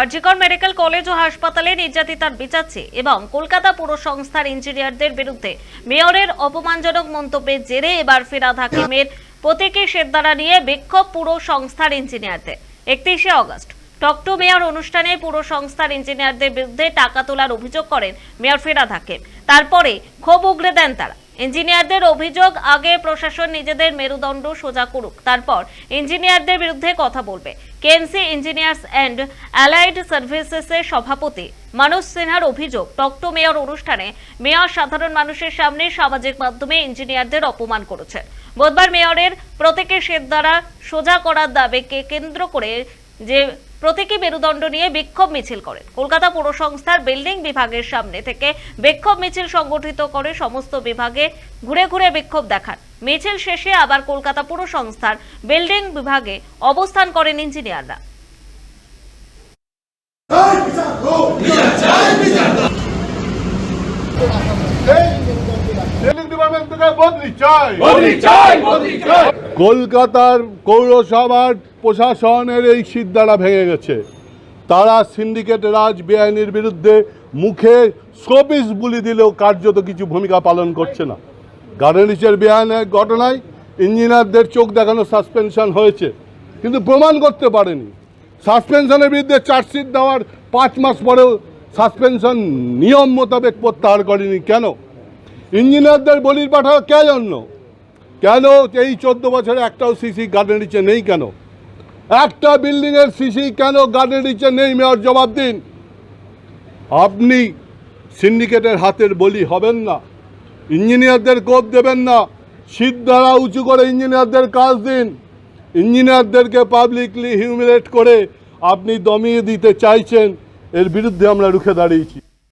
RG Kar medical college ও হাসপাতালে নির্যাতিতার বিচারছে এবং কলকাতা পুর সংস্থার ইঞ্জিনিয়ারদের বিরুদ্ধে মেয়রের অপমানজনক মন্তব্যের জেরে এবার ফিরাদ হাকিমের প্রতীকী সেদ্ধারা নিয়ে বিক্ষোভ পুর সংস্থার ইঞ্জিনিয়ারদের। একত্রিশে অগস্ট টকটো মেয়র অনুষ্ঠানে পুর সংস্থার ইঞ্জিনিয়ারদের বিরুদ্ধে টাকা তোলার অভিযোগ করেন মেয়র ফিরাদ হাকিম তারপরে ক্ষোভ উগড়ে দেন তারা। ইঞ্জিনিয়ারদের অভিযোগ আগে প্রশাসন নিজেদের মেরুদণ্ড সোজা করুক, তারপর ইঞ্জিনিয়ারদের বিরুদ্ধে কথা বলবে। কেএনসি ইঞ্জিনিয়ার্স অ্যান্ড অ্যালাইড সার্ভিসেসের সভাপতি মানুষ সিনহার অভিযোগ টকটো মেয়র অনুষ্ঠানে মেয়র সাধারণ মানুষের সামনে সামাজিক মাধ্যমে ইঞ্জিনিয়ারদের অপমান করেছেন। বুধবার মেয়রের প্রতীকের শেদ দ্বারা সোজা করার দাবিকে কেন্দ্র করে যে প্রতীকী মেরুদণ্ড নিয়ে বিক্ষোভ মিছিল করেন। কলকাতা পৌরসংস্থার বিল্ডিং বিভাগের সামনে থেকে বিক্ষোভ মিছিল সংগঠিত করে সমস্ত বিভাগে ঘুরে ঘুরে বিক্ষোভ দেখান। মিছিল শেষে আবার কলকাতা পুর সংস্থার বিল্ডিং বিভাগে অবস্থান করেন ইঞ্জিনিয়াররা। কলকাতার পৌরসভার প্রশাসনের এই সিদ্ধারা ভেঙে গেছে। তারা সিন্ডিকেট রাজ বেআইনির বিরুদ্ধে মুখে শোপিস বুলি দিলেও কার্যত কিছু ভূমিকা পালন করছে না। গার্ডেনিচের বেআইনের ঘটনায় ইঞ্জিনিয়ারদের চোখ দেখানো সাসপেনশন হয়েছে, কিন্তু প্রমাণ করতে পারেনি। সাসপেনশনের বিরুদ্ধে চার্জশিট দেওয়ার পাঁচ মাস পরেও সাসপেনশন নিয়ম মোতাবেক প্রত্যাহার করেনি কেন? ইঞ্জিনিয়ারদের বলির পাঠাও কে জন্য? কেন এই চোদ্দ বছরে একটাও সিসি গার্ডেন নিচে নেই কেন? একটা বিল্ডিংয়ের সিসি কেন গার্ডেন নিচে নেই মেয়র জবাব দিন আপনি সিন্ডিকেটের হাতের বলি হবেন না। ইঞ্জিনিয়ারদের কোপ দেবেন না। শীত দ্বারা উঁচু করে ইঞ্জিনিয়ারদের কাজ দিন। ইঞ্জিনিয়ারদেরকে পাবলিকলি হিউমিলেট করে আপনি দমিয়ে দিতে চাইছেন, এর বিরুদ্ধে আমরা রুখে দাঁড়িয়েছি।